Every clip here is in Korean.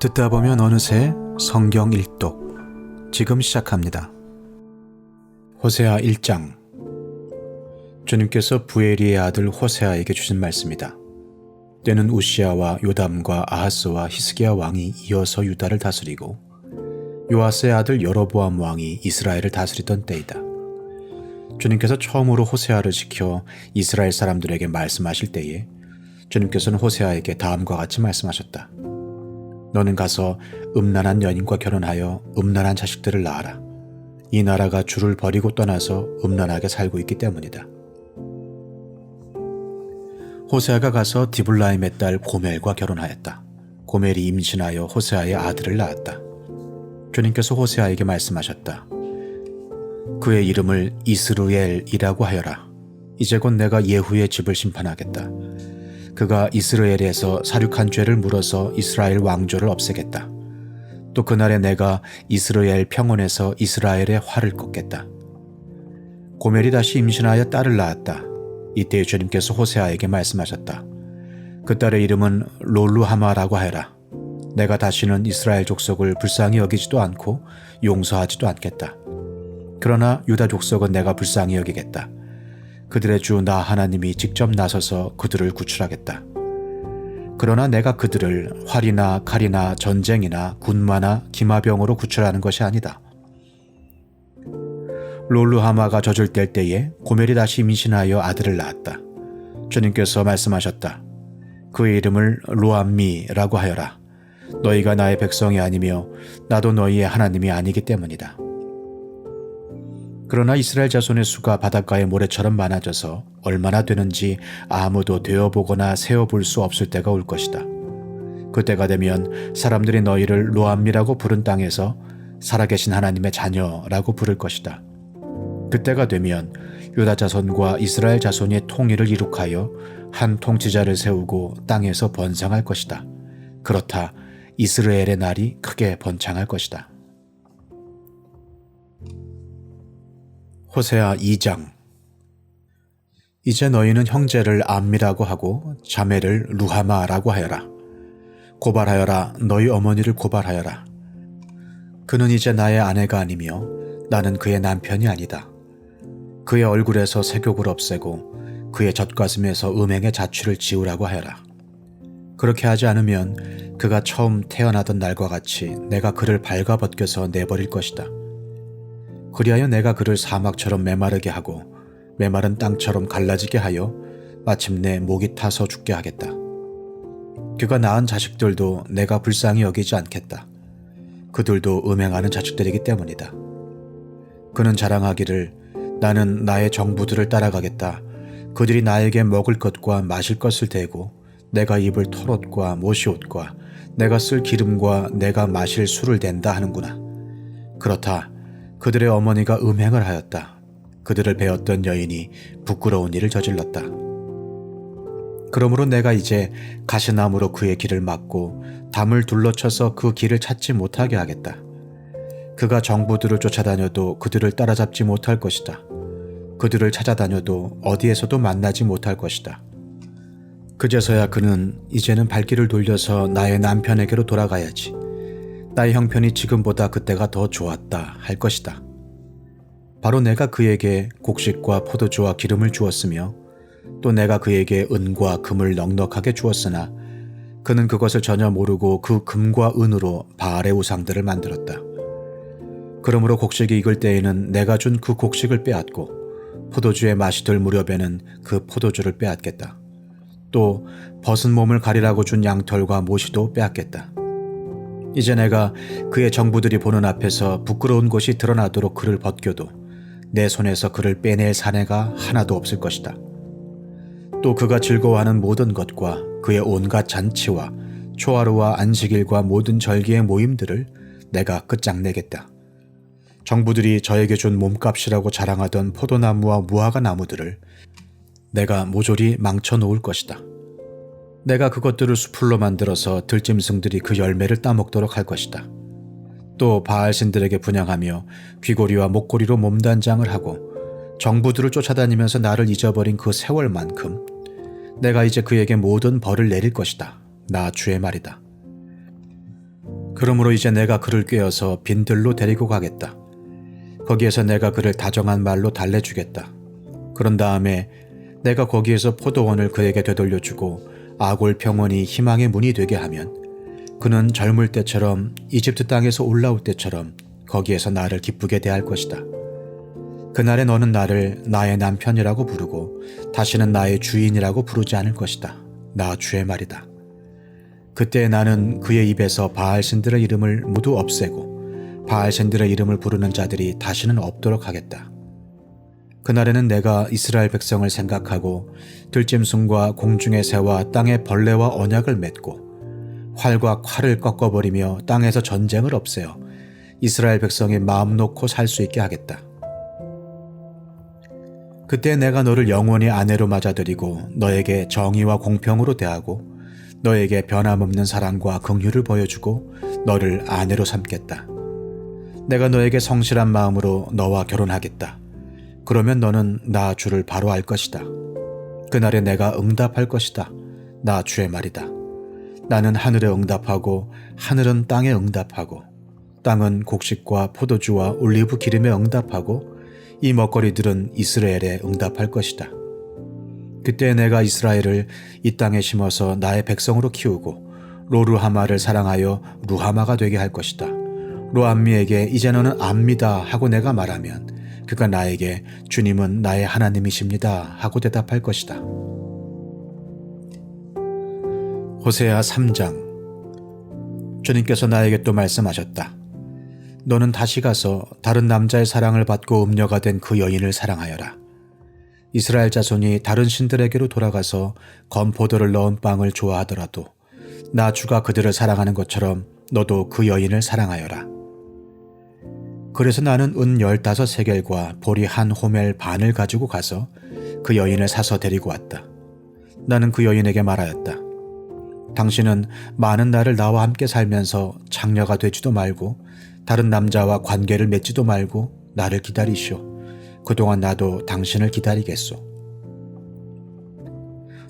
듣다 보면 어느새 성경 일독 지금 시작합니다. 호세아 1장 주님께서 부에리의 아들 호세아에게 주신 말씀이다. 때는 우시아와 요담과 아하스와 히스기야 왕이 이어서 유다를 다스리고 요아스의 아들 여로보암 왕이 이스라엘을 다스리던 때이다. 주님께서 처음으로 호세아를 시켜 이스라엘 사람들에게 말씀하실 때에 주님께서는 호세아에게 다음과 같이 말씀하셨다. 너는 가서 음란한 여인과 결혼하여 음란한 자식들을 낳아라. 이 나라가 주를 버리고 떠나서 음란하게 살고 있기 때문이다. 호세아가 가서 디블라임의 딸 고멜과 결혼하였다. 고멜이 임신하여 호세아의 아들을 낳았다. 주님께서 호세아에게 말씀하셨다. 그의 이름을 이스루엘이라고 하여라. 이제 곧 내가 예후의 집을 심판하겠다. 그가 이스라엘에서 사륙한 죄를 물어서 이스라엘 왕조를 없애겠다. 또 그날에 내가 이스라엘 평원에서 이스라엘의 화를 꺾겠다. 고멜이 다시 임신하여 딸을 낳았다. 이때 주님께서 호세아에게 말씀하셨다. 그 딸의 이름은 롤루하마라고 하여라. 내가 다시는 이스라엘 족속을 불쌍히 여기지도 않고 용서하지도 않겠다. 그러나 유다 족속은 내가 불쌍히 여기겠다. 그들의 주 나 하나님이 직접 나서서 그들을 구출하겠다. 그러나 내가 그들을 활이나 칼이나 전쟁이나 군마나 기마병으로 구출하는 것이 아니다. 롤루하마가 뗄 때에 고멜이 다시 임신하여 아들을 낳았다. 주님께서 말씀하셨다. 그의 이름을 로암미라고 하여라. 너희가 나의 백성이 아니며 나도 너희의 하나님이 아니기 때문이다. 그러나 이스라엘 자손의 수가 바닷가의 모래처럼 많아져서 얼마나 되는지 아무도 되어보거나 세어볼 수 없을 때가 올 것이다. 그때가 되면 사람들이 너희를 로암미라고 부른 땅에서 살아계신 하나님의 자녀라고 부를 것이다. 그때가 되면 유다 자손과 이스라엘 자손이 통일을 이룩하여 한 통치자를 세우고 땅에서 번성할 것이다. 그렇다 이스라엘의 날이 크게 번창할 것이다. 호세아 2장 이제 너희는 형제를 암미라고 하고 자매를 루하마라고 하여라. 고발하여라 너희 어머니를 고발하여라. 그는 이제 나의 아내가 아니며 나는 그의 남편이 아니다. 그의 얼굴에서 색욕을 없애고 그의 젖가슴에서 음행의 자취를 지우라고 하여라. 그렇게 하지 않으면 그가 처음 태어나던 날과 같이 내가 그를 발가벗겨서 내버릴 것이다. 그리하여 내가 그를 사막처럼 메마르게 하고 메마른 땅처럼 갈라지게 하여 마침내 목이 타서 죽게 하겠다. 그가 낳은 자식들도 내가 불쌍히 여기지 않겠다. 그들도 음행하는 자식들이기 때문이다. 그는 자랑하기를 나는 나의 정부들을 따라가겠다. 그들이 나에게 먹을 것과 마실 것을 대고 내가 입을 털옷과 모시옷과 내가 쓸 기름과 내가 마실 술을 댄다 하는구나. 그렇다. 그들의 어머니가 음행을 하였다. 그들을 배웠던 여인이 부끄러운 일을 저질렀다. 그러므로 내가 이제 가시나무로 그의 길을 막고 담을 둘러쳐서 그 길을 찾지 못하게 하겠다. 그가 정부들을 쫓아다녀도 그들을 따라잡지 못할 것이다. 그들을 찾아다녀도 어디에서도 만나지 못할 것이다. 그제서야 그는 이제는 발길을 돌려서 나의 남편에게로 돌아가야지. 나의 형편이 지금보다 그때가 더 좋았다 할 것이다. 바로 내가 그에게 곡식과 포도주와 기름을 주었으며 또 내가 그에게 은과 금을 넉넉하게 주었으나 그는 그것을 전혀 모르고 그 금과 은으로 바알의 우상들을 만들었다. 그러므로 곡식이 익을 때에는 내가 준 그 곡식을 빼앗고 포도주의 맛이 들 무렵에는 그 포도주를 빼앗겠다. 또 벗은 몸을 가리라고 준 양털과 모시도 빼앗겠다. 이제 내가 그의 정부들이 보는 앞에서 부끄러운 것이 드러나도록 그를 벗겨도 내 손에서 그를 빼낼 사내가 하나도 없을 것이다. 또 그가 즐거워하는 모든 것과 그의 온갖 잔치와 초하루와 안식일과 모든 절기의 모임들을 내가 끝장내겠다. 정부들이 저에게 준 몸값이라고 자랑하던 포도나무와 무화과 나무들을 내가 모조리 망쳐 놓을 것이다. 내가 그것들을 수풀로 만들어서 들짐승들이 그 열매를 따먹도록 할 것이다. 또 바알신들에게 분양하며 귀고리와 목고리로 몸단장을 하고 정부들을 쫓아다니면서 나를 잊어버린 그 세월만큼 내가 이제 그에게 모든 벌을 내릴 것이다. 나 주의 말이다. 그러므로 이제 내가 그를 꿰어서 빈들로 데리고 가겠다. 거기에서 내가 그를 다정한 말로 달래주겠다. 그런 다음에 내가 거기에서 포도원을 그에게 되돌려주고 아골 평원이 희망의 문이 되게 하면 그는 젊을 때처럼 이집트 땅에서 올라올 때처럼 거기에서 나를 기쁘게 대할 것이다. 그날에 너는 나를 나의 남편이라고 부르고 다시는 나의 주인이라고 부르지 않을 것이다. 나 주의 말이다. 그때 나는 그의 입에서 바알 신들의 이름을 모두 없애고 바알 신들의 이름을 부르는 자들이 다시는 없도록 하겠다. 그날에는 내가 이스라엘 백성을 생각하고 들짐승과 공중의 새와 땅의 벌레와 언약을 맺고 활과 칼을 꺾어버리며 땅에서 전쟁을 없애어 이스라엘 백성이 마음 놓고 살 수 있게 하겠다. 그때 내가 너를 영원히 아내로 맞아들이고 너에게 정의와 공평으로 대하고 너에게 변함없는 사랑과 긍휼을 보여주고 너를 아내로 삼겠다. 내가 너에게 성실한 마음으로 너와 결혼하겠다. 그러면 너는 나 주를 바로 알 것이다. 그날에 내가 응답할 것이다. 나 주의 말이다. 나는 하늘에 응답하고 하늘은 땅에 응답하고 땅은 곡식과 포도주와 올리브 기름에 응답하고 이 먹거리들은 이스라엘에 응답할 것이다. 그때 내가 이스라엘을 이 땅에 심어서 나의 백성으로 키우고 로루하마를 사랑하여 루하마가 되게 할 것이다. 로암미에게 이제 너는 압니다 하고 내가 말하면 그가 나에게 주님은 나의 하나님이십니다 하고 대답할 것이다. 호세아 3장 주님께서 나에게 또 말씀하셨다. 너는 다시 가서 다른 남자의 사랑을 받고 음녀가 된 그 여인을 사랑하여라. 이스라엘 자손이 다른 신들에게로 돌아가서 건포도를 넣은 빵을 좋아하더라도 나 주가 그들을 사랑하는 것처럼 너도 그 여인을 사랑하여라. 그래서 나는 은 열다섯 세겔과 보리 한 호멜 반을 가지고 가서 그 여인을 사서 데리고 왔다. 나는 그 여인에게 말하였다. 당신은 많은 날을 나와 함께 살면서 장녀가 되지도 말고 다른 남자와 관계를 맺지도 말고 나를 기다리시오. 그동안 나도 당신을 기다리겠소.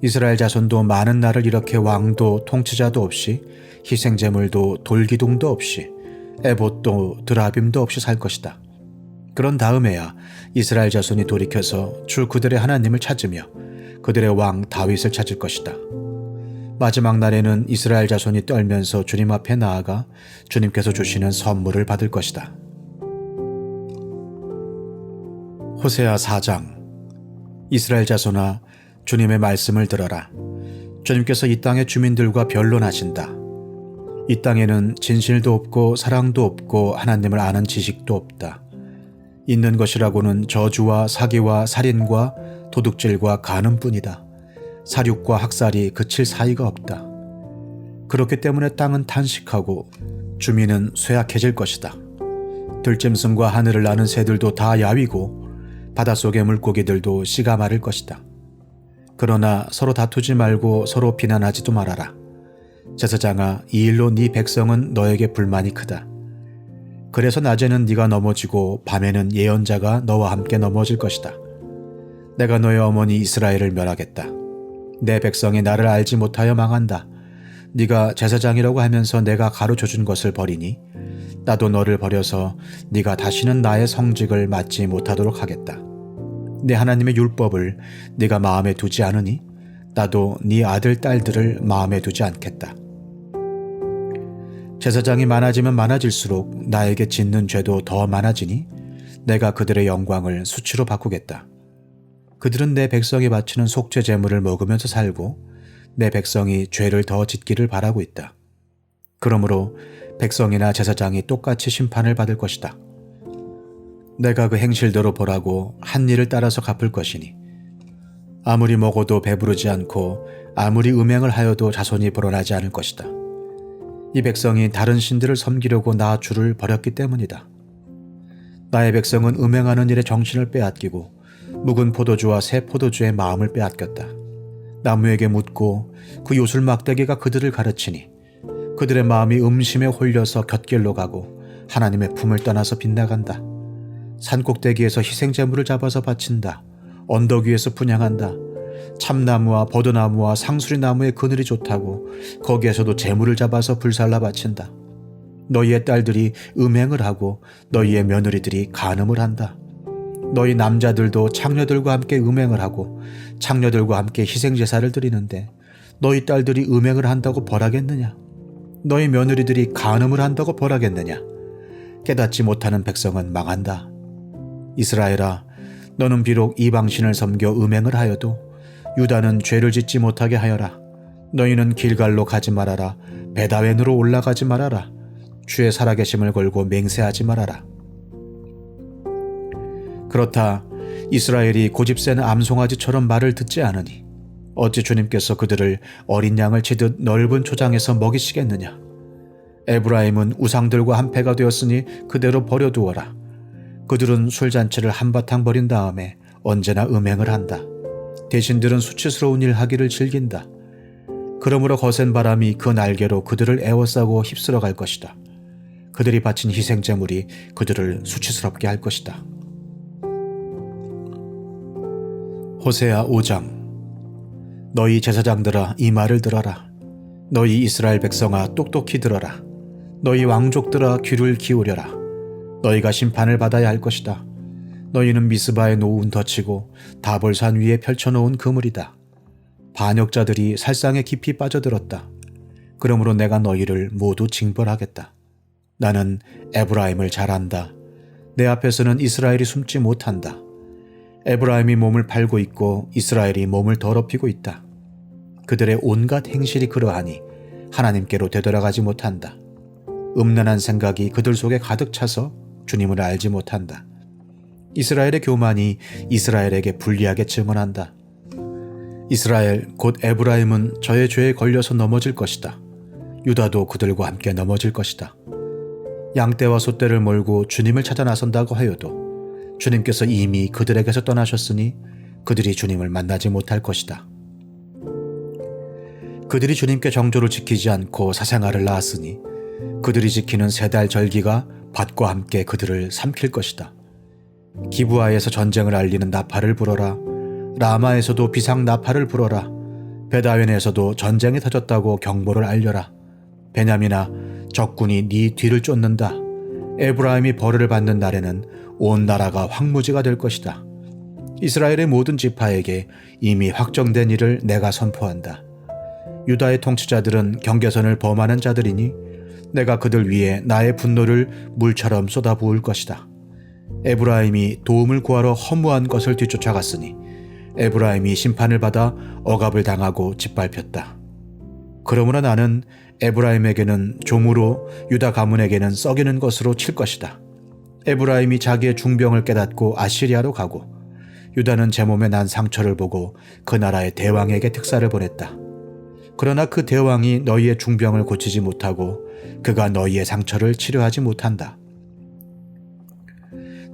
이스라엘 자손도 많은 날을 이렇게 왕도 통치자도 없이 희생제물도 돌기둥도 없이 에봇도 드라빔도 없이 살 것이다. 그런 다음에야 이스라엘 자손이 돌이켜서 주 그들의 하나님을 찾으며 그들의 왕 다윗을 찾을 것이다. 마지막 날에는 이스라엘 자손이 떨면서 주님 앞에 나아가 주님께서 주시는 선물을 받을 것이다. 호세아 4장 이스라엘 자손아 주님의 말씀을 들어라. 주님께서 이 땅의 주민들과 변론하신다. 이 땅에는 진실도 없고 사랑도 없고 하나님을 아는 지식도 없다. 있는 것이라고는 저주와 사기와 살인과 도둑질과 간음뿐이다. 사륙과 학살이 그칠 사이가 없다. 그렇기 때문에 땅은 탄식하고 주민은 쇠약해질 것이다. 들짐승과 하늘을 나는 새들도 다 야위고 바닷속의 물고기들도 씨가 마를 것이다. 그러나 서로 다투지 말고 서로 비난하지도 말아라. 제사장아 이 일로 네 백성은 너에게 불만이 크다. 그래서 낮에는 네가 넘어지고 밤에는 예언자가 너와 함께 넘어질 것이다. 내가 너의 어머니 이스라엘을 멸하겠다. 내 백성이 나를 알지 못하여 망한다. 네가 제사장이라고 하면서 내가 가르쳐 준 것을 버리니 나도 너를 버려서 네가 다시는 나의 성직을 맡지 못하도록 하겠다. 내 하나님의 율법을 네가 마음에 두지 않으니 나도 네 아들 딸들을 마음에 두지 않겠다. 제사장이 많아지면 많아질수록 나에게 짓는 죄도 더 많아지니 내가 그들의 영광을 수치로 바꾸겠다. 그들은 내 백성이 바치는 속죄 제물을 먹으면서 살고 내 백성이 죄를 더 짓기를 바라고 있다. 그러므로 백성이나 제사장이 똑같이 심판을 받을 것이다. 내가 그 행실대로 보라고 한 일을 따라서 갚을 것이니 아무리 먹어도 배부르지 않고 아무리 음행을 하여도 자손이 불어나지 않을 것이다. 이 백성이 다른 신들을 섬기려고 나 주를 버렸기 때문이다. 나의 백성은 음행하는 일에 정신을 빼앗기고 묵은 포도주와 새 포도주의 마음을 빼앗겼다. 나무에게 묻고 그 요술 막대기가 그들을 가르치니 그들의 마음이 음심에 홀려서 곁길로 가고 하나님의 품을 떠나서 빗나간다. 산 꼭대기에서 희생제물을 잡아서 바친다. 언덕 위에서 분양한다. 참나무와 버드나무와 상수리나무의 그늘이 좋다고 거기에서도 재물을 잡아서 불살라 바친다. 너희의 딸들이 음행을 하고 너희의 며느리들이 간음을 한다. 너희 남자들도 창녀들과 함께 음행을 하고 창녀들과 함께 희생제사를 드리는데 너희 딸들이 음행을 한다고 벌하겠느냐? 너희 며느리들이 간음을 한다고 벌하겠느냐? 깨닫지 못하는 백성은 망한다. 이스라엘아, 너는 비록 이방신을 섬겨 음행을 하여도 유다는 죄를 짓지 못하게 하여라. 너희는 길갈로 가지 말아라. 베다웬으로 올라가지 말아라. 주의 살아계심을 걸고 맹세하지 말아라. 그렇다 이스라엘이 고집센 암송아지처럼 말을 듣지 않으니 어찌 주님께서 그들을 어린 양을 치듯 넓은 초장에서 먹이시겠느냐? 에브라임은 우상들과 한패가 되었으니 그대로 버려두어라. 그들은 술잔치를 한바탕 버린 다음에 언제나 음행을 한다. 대신들은 수치스러운 일 하기를 즐긴다. 그러므로 거센 바람이 그 날개로 그들을 에워싸고 휩쓸어 갈 것이다. 그들이 바친 희생제물이 그들을 수치스럽게 할 것이다. 호세아 5장 너희 제사장들아 이 말을 들어라. 너희 이스라엘 백성아 똑똑히 들어라. 너희 왕족들아 귀를 기울여라. 너희가 심판을 받아야 할 것이다. 너희는 미스바에 놓은 덫이고 다볼산 위에 펼쳐놓은 그물이다. 반역자들이 살상에 깊이 빠져들었다. 그러므로 내가 너희를 모두 징벌하겠다. 나는 에브라임을 잘 안다. 내 앞에서는 이스라엘이 숨지 못한다. 에브라임이 몸을 팔고 있고 이스라엘이 몸을 더럽히고 있다. 그들의 온갖 행실이 그러하니 하나님께로 되돌아가지 못한다. 음란한 생각이 그들 속에 가득 차서 주님을 알지 못한다. 이스라엘의 교만이 이스라엘에게 불리하게 증언한다. 이스라엘 곧 에브라임은 저의 죄에 걸려서 넘어질 것이다. 유다도 그들과 함께 넘어질 것이다. 양떼와 소떼를 몰고 주님을 찾아 나선다고 하여도 주님께서 이미 그들에게서 떠나셨으니 그들이 주님을 만나지 못할 것이다. 그들이 주님께 정조를 지키지 않고 사생아를 낳았으니 그들이 지키는 세 달 절기가 밭과 함께 그들을 삼킬 것이다. 기부하에서 전쟁을 알리는 나팔을 불어라. 라마에서도 비상 나팔을 불어라. 베다웬에서도 전쟁이 터졌다고 경보를 알려라. 베냐민아 적군이 네 뒤를 쫓는다. 에브라임이 벌을 받는 날에는 온 나라가 황무지가 될 것이다. 이스라엘의 모든 지파에게 이미 확정된 일을 내가 선포한다. 유다의 통치자들은 경계선을 범하는 자들이니 내가 그들 위에 나의 분노를 물처럼 쏟아부을 것이다. 에브라임이 도움을 구하러 허무한 것을 뒤쫓아갔으니 에브라임이 심판을 받아 억압을 당하고 짓밟혔다. 그러므로 나는 에브라임에게는 종으로 유다 가문에게는 썩이는 것으로 칠 것이다. 에브라임이 자기의 중병을 깨닫고 아시리아로 가고 유다는 제 몸에 난 상처를 보고 그 나라의 대왕에게 특사를 보냈다. 그러나 그 대왕이 너희의 중병을 고치지 못하고 그가 너희의 상처를 치료하지 못한다.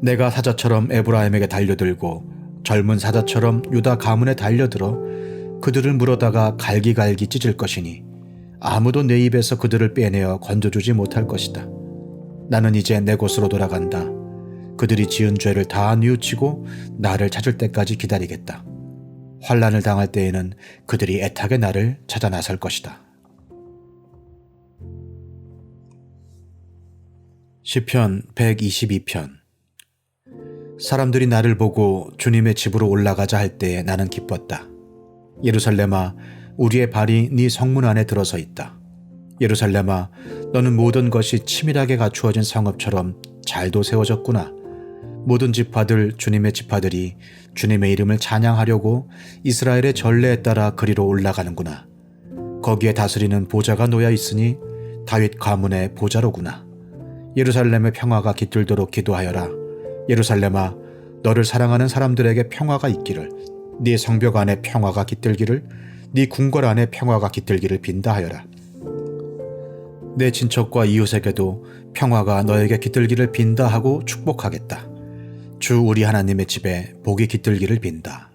내가 사자처럼 에브라임에게 달려들고 젊은 사자처럼 유다 가문에 달려들어 그들을 물어다가 갈기갈기 찢을 것이니 아무도 내 입에서 그들을 빼내어 건져주지 못할 것이다. 나는 이제 내 곳으로 돌아간다. 그들이 지은 죄를 다 뉘우치고 나를 찾을 때까지 기다리겠다. 환란을 당할 때에는 그들이 애타게 나를 찾아 나설 것이다. 시편 122편 사람들이 나를 보고 주님의 집으로 올라가자 할 때에 나는 기뻤다. 예루살렘아 우리의 발이 네 성문 안에 들어서 있다. 예루살렘아 너는 모든 것이 치밀하게 갖추어진 성읍처럼 잘도 세워졌구나. 모든 지파들 주님의 지파들이 주님의 이름을 찬양하려고 이스라엘의 전례에 따라 그리로 올라가는구나. 거기에 다스리는 보좌가 놓여 있으니 다윗 가문의 보좌로구나. 예루살렘의 평화가 깃들도록 기도하여라. 예루살렘아, 너를 사랑하는 사람들에게 평화가 있기를, 네 성벽 안에 평화가 깃들기를, 네 궁궐 안에 평화가 깃들기를 빈다 하여라. 내 친척과 이웃에게도 평화가 너에게 깃들기를 빈다 하고 축복하겠다. 주 우리 하나님의 집에 복이 깃들기를 빈다.